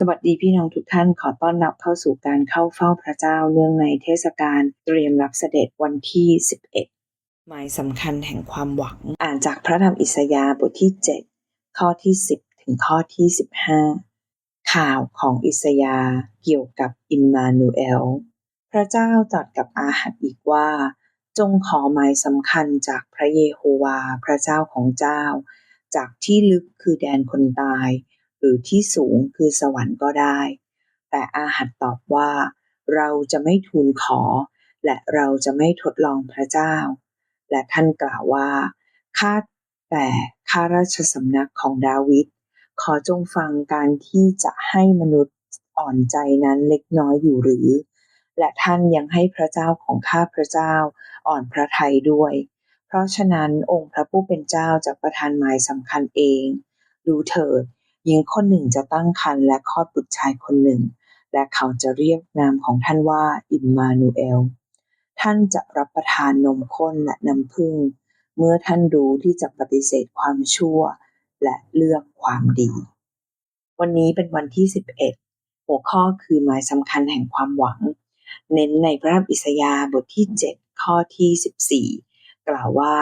สวัสดีพี่น้องทุกท่านขอต้อนรับเข้าสู่การเข้าเฝ้าพระเจ้าเนื่องในเทศกาลเตรียมรับเสด็จวันที่ 11 หมายสำคัญแห่งความหวัง อ่านจากพระธรรมอิสยาห์บทที่ 7 ข้อที่ 10 ถึงข้อที่ 15 ข่าวของอิสยาห์เกี่ยวกับอิมมานูเอล พระเจ้าตรัสกับอาหัดอีกว่า จงขอหมายสำคัญจากพระเยโฮวา พระเจ้าของเจ้า จากที่ลึกคือแดนคนตาย หรือที่สูงคือสวรรค์ก็ได้ แต่อาหัดตอบว่า เราจะไม่ทูลขอ และเราจะไม่ทดลองพระเจ้า และท่านกล่าวว่าข้าแต่ข้าราชสำนักของดาวิดขอจงฟังการที่จะให้มนุษย์อ่อนใจนั้นเล็กน้อยอยู่หรือ และท่านยังให้พระเจ้าของข้าพระเจ้าอ่อนพระทัยด้วย เพราะฉะนั้นองค์พระผู้เป็นเจ้าจะประทานหมายสำคัญเอง ดูเถิด หญิงคนหนึ่งจะตั้งครรภ์และคลอดบุตรชายคนหนึ่ง และเขาจะเรียกนามของท่านว่าอิมมานูเอล ท่านจะรับประทานนมข้นและน้ำผึ้งเมื่อท่านรู้ที่จะปฏิเสธความชั่ว และเลือกความดี วันนี้เป็นวันที่ 11 หัวข้อคือหมายสำคัญแห่งความหวัง เน้นในพระธรรมอิสยาห์บทที่ 7 ข้อที่ 14 กล่าวว่า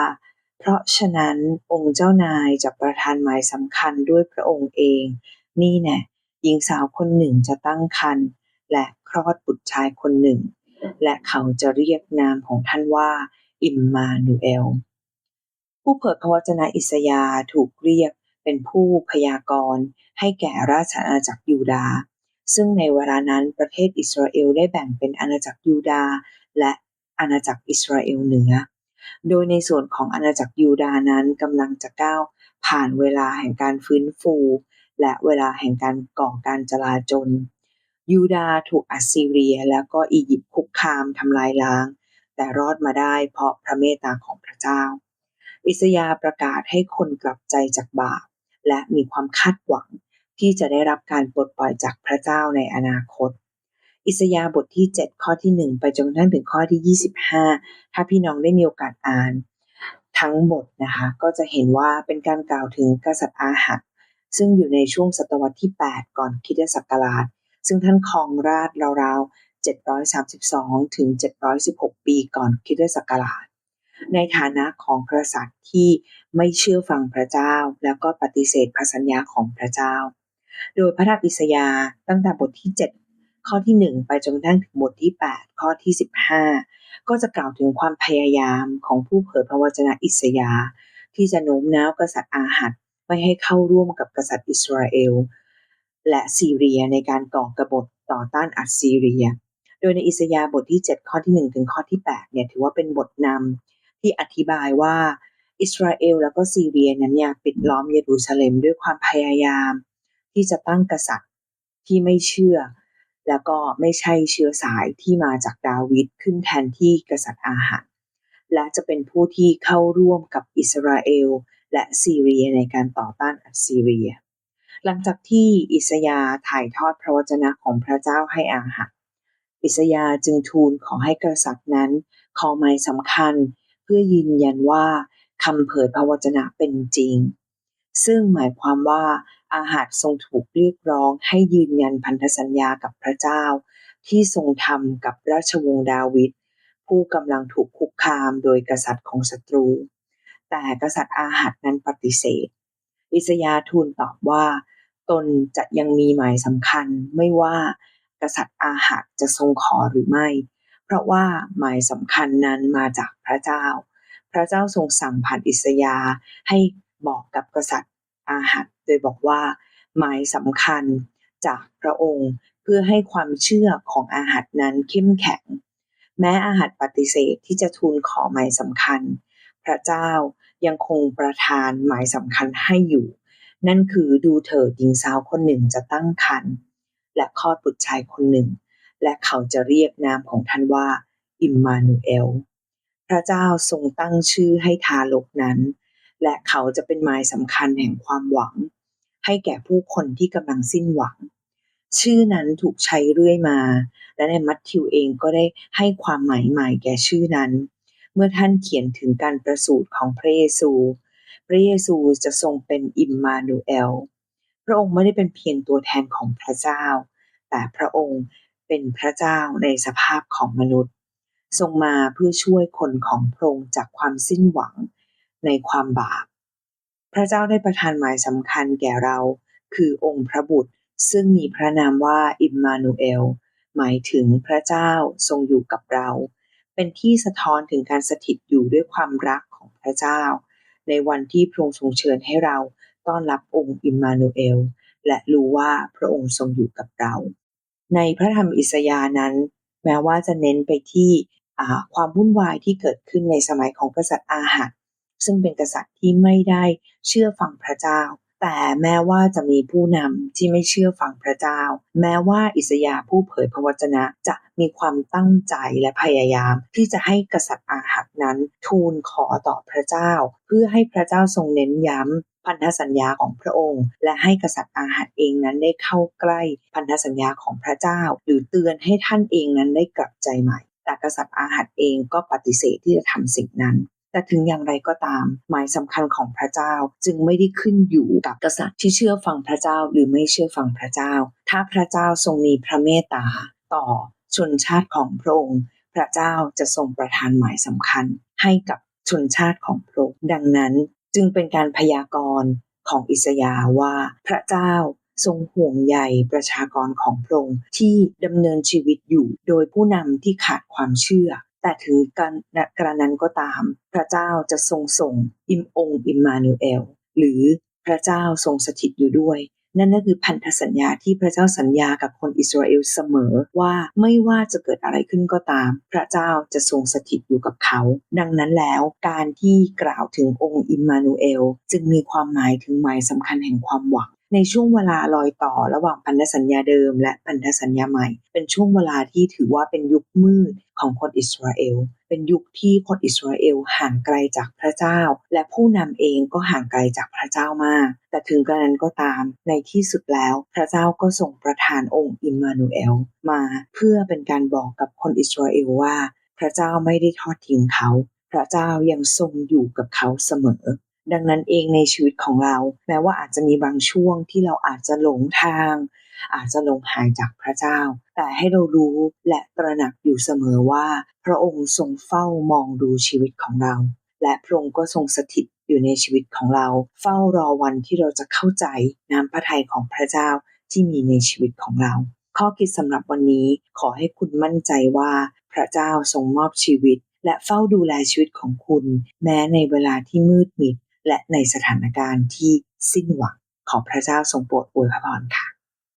เพราะฉะนั้นองค์เจ้านายจะประทานหมายสำคัญด้วยพระองค์เอง นี่แน่หญิงสาวคนหนึ่งจะตั้งครรภ์และคลอดบุตรชายคนหนึ่ง และเขาจะเรียกนามของท่านว่า อิมมานูเอล ผู้เผยพระวจนะอิสยาถูกเรียกเป็นผู้พยากรณ์ให้แก่ราชอาณาจักรยูดาซึ่งในเวลานั้นประเทศอิสราเอลได้แบ่งเป็นอาณาจักรยูดาและอาณาจักรอิสราเอลเหนือ โดยในส่วนของอาณาจักรยูดานั้นกำลังจะก้าวผ่านเวลาแห่งการฟื้นฟู และเวลาแห่งการก่อการจลาจลยูดาถูกอัสซีเรียแล้วก็อียิปต์คุกคามทำลายล้าง แต่รอดมาได้เพราะพระเมตตาของพระเจ้า อิสยาประกาศให้คนกลับใจจากบาปและมีความคาดหวังที่จะได้รับการปลดปล่อยจากพระเจ้าในอนาคต อิสยาบทที่ 7 ข้อที่ 1 ไปจนกระทั่งถึงข้อที่ 25 ถ้าพี่น้องได้มีโอกาสอ่าน ทั้งบทนะคะก็จะเห็นว่าเป็นการกล่าวถึงกษัตริย์อาหัดซึ่งอยู่ในช่วงศตวรรษที่ 8 ก่อนคิดศักราช ซึ่งท่านครองราชราวๆ 732 ถึง 716 ปีก่อนคิดศักราช ในฐานะของกษัตริย์ที่ไม่เชื่อฟังพระเจ้า แล้วก็ปฏิเสธพระสัญญาของพระเจ้า โดยพระธรรมอิสยาตั้งแต่บทที่ 7 ข้อที่ 1 ไปจนกระทั่งถึงบทที่ 8 ข้อที่ 15 ก็จะกล่าวถึงความพยายามของผู้เผยพระวจนะอิสยาที่จะโน้มน้าวกษัตริย์อาหัดไม่ให้เข้าร่วมกับกษัตริย์อิสราเอล และซีเรียในการก่อกบฏต่อต้านอัสซีเรีย โดยในอิสยาบทที่ 7 ข้อที่ 1 ถึงข้อที่8เนี่ยถือว่าเป็นบทนำที่อธิบายว่าอิสราเอลแล้วก็ซีเรียนั้นเนี่ยปิดล้อมเยรูซาเล็มด้วยความพยายาม ที่จะตั้งกษัตริย์ที่ไม่เชื่อ แล้วก็ไม่ใช่เชื้อสายที่มาจากดาวิดขึ้นแทนที่กษัตริย์อาหัดและจะเป็นผู้ที่เข้าร่วมกับอิสราเอล และซีเรียในการต่อต้านอัสซีเรีย หลังจากที่อิสยาถ่ายทอดพระวจนะของพระเจ้าให้อาหัดอิสยาจึงทูลขอให้กษัตริย์นั้นขอหมายสำคัญเพื่อยืนยันว่าคำเผยพระวจนะเป็นจริง ซึ่งหมายความว่า อาหัดทรงถูกเรียกร้องให้ยืนยันพันธสัญญากับพระเจ้า ที่ทรงทำกับราชวงศ์ดาวิดผู้กำลังถูกคุกคามโดยกษัตริย์ของศัตรู แต่กษัตริย์อาหัดนั้นปฏิเสธ อิสยาทูลตอบว่า ตนจะยังมีหมายสำคัญไม่ว่ากษัตริย์อาหัดจะทรงขอหรือไม่ เพราะว่าหมายสำคัญนั้นมาจากพระเจ้า พระเจ้าทรงสั่งผ่านอิสยาให้บอกกับกษัตริย์อาหัด โดยบอกว่าหมายสำคัญจากพระองค์เพื่อให้ความเชื่อของอาหัดนั้นเข้มแข็ง แม้อาหัดปฏิเสธที่จะทูลขอหมายสำคัญ พระเจ้ายังคงประทานหมายสำคัญให้อยู่ นั่นคือดูเถิดหญิงสาวคนหนึ่งจะตั้งครรภ์และคลอดบุตรชายคนหนึ่ง และเขาจะเรียกนามของท่านว่า อิมมานูเอล พระเจ้าทรงตั้งชื่อให้ทารกนั้น และเขาจะเป็นหมายสำคัญแห่งความหวัง ให้แก่ผู้คนที่กำลังสิ้นหวัง ชื่อนั้นถูกใช้เรื่อยมา และในมัทธิวเองก็ได้ให้ความหมายใหม่แก่ชื่อนั้น เมื่อท่านเขียนถึงการประสูติของพระเยซู พระเยซูจะทรงเป็นอิมมานูเอล พระองค์ไม่ได้เป็นเพียงตัวแทนของพระเจ้า แต่พระองค์เป็นพระเจ้าในสภาพของมนุษย์ ทรงมาเพื่อช่วยคนของพระองค์จากความสิ้นหวังในความบาป ระเจ้าได้ประทานหมายสำคัญแก่เรา คือองค์พระบุตร ซึ่งมีพระนามว่าอิมมานูเอล หมายถึงพระเจ้าทรงอยู่กับเรา เป็นที่สะท้อนถึงการสถิตอยู่ด้วยความรักของพระเจ้า ในวันที่พระองค์ทรงเชิญให้เราต้อนรับองค์อิมมานูเอล และรู้ว่าพระองค์ทรงอยู่กับเรา ในพระธรรมอิสยาห์นั้น แม้ว่าจะเน้นไปที่ความวุ่นวายที่เกิดขึ้นในสมัยของกษัตริย์อาหัด ซึ่งเป็นกษัตริย์ที่ไม่ได้เชื่อฟังพระเจ้า แต่แม้ว่าจะมีผู้นำที่ไม่เชื่อฟังพระเจ้า แม้ว่าอิสยาห์ผู้เผยพระวจนะจะมีความตั้งใจและพยายาม ที่จะให้กษัตริย์อาหัดนั้นทูลขอต่อพระเจ้า เพื่อให้พระเจ้าทรงเน้นย้ำพันธสัญญาของพระองค์ และให้กษัตริย์อาหัดเองนั้นได้เข้าใกล้พันธสัญญาของพระเจ้า หรือเตือนให้ท่านเองนั้นได้กลับใจใหม่ แต่กษัตริย์อาหัดเองก็ปฏิเสธที่จะทำสิ่งนั้น แต่ถึงอย่างไรก็ตาม หมายสำคัญของพระเจ้าจึงไม่ได้ขึ้นอยู่กับกษัตริย์ที่เชื่อฟังพระเจ้าหรือไม่เชื่อฟังพระเจ้า ถ้าพระเจ้าทรงมีพระเมตตาต่อชนชาติของพระองค์ พระเจ้าจะทรงประทานหมายสำคัญ ให้กับชนชาติของพระองค์ดังนั้นจึงเป็นการพยากรณ์ของอิสยาว่าพระเจ้าทรงห่วงใยประชากรของพระองค์ที่ดำเนินชีวิตอยู่โดยผู้นำที่ขาดความเชื่อ แต่ถึงกันกระนั้นก็ตาม พระเจ้าจะทรงส่งอิมองอิมมานูเอล หรือพระเจ้าทรงสถิตอยู่ด้วย นั่นก็คือพันธสัญญาที่พระเจ้าสัญญากับคนอิสราเอลเสมอว่าไม่ว่าจะเกิดอะไรขึ้นก็ตาม พระเจ้าจะทรงสถิตอยู่กับเขา ดังนั้นแล้วการที่กล่าวถึงองค์อิมมานูเอล จึงมีความหมายถึงหมายสำคัญแห่งความหวัง ในช่วงเวลารอยต่อระหว่างพันธสัญญาเดิม และพันธสัญญาใหม่ เป็นช่วงเวลาที่ถือว่าเป็นยุคมืดของคนอิสราเอล เป็นยุคที่คนอิสราเอลห่างไกลจากพระเจ้า และผู้นำเองก็ห่างไกลจากพระเจ้ามาก แต่ถึงกระนั้นก็ตาม ในที่สุดแล้ว พระเจ้าก็ส่งประทานองค์อิมมานูเอลมาเพื่อเป็นการบอกกับคนอิสราเอลว่า พระเจ้าไม่ได้ทอดทิ้งเขา พระเจ้ายังทรงอยู่กับเขาเสมอ ดังนั้นเองในชีวิตของเรา แม้ว่าอาจจะมีบางช่วงที่เราอาจจะหลงทาง อาจจะหลงหายจากพระเจ้า แต่ให้เรารู้และตระหนักอยู่เสมอว่า พระองค์ทรงเฝ้ามองดูชีวิตของเรา และพระองค์ก็ทรงสถิตอยู่ในชีวิตของเรา เฝ้ารอวันที่เราจะเข้าใจน้ำพระทัยของพระเจ้าที่มีในชีวิตของเรา ข้อคิดสำหรับวันนี้ขอให้คุณมั่นใจว่าพระเจ้าทรงมอบชีวิต และเฝ้าดูแลชีวิตของคุณ แม้ในเวลาที่มืดมิด และในสถานการณ์ที่สิ้นหวังขอพระเจ้าทรงโปรดอวยพรค่ะ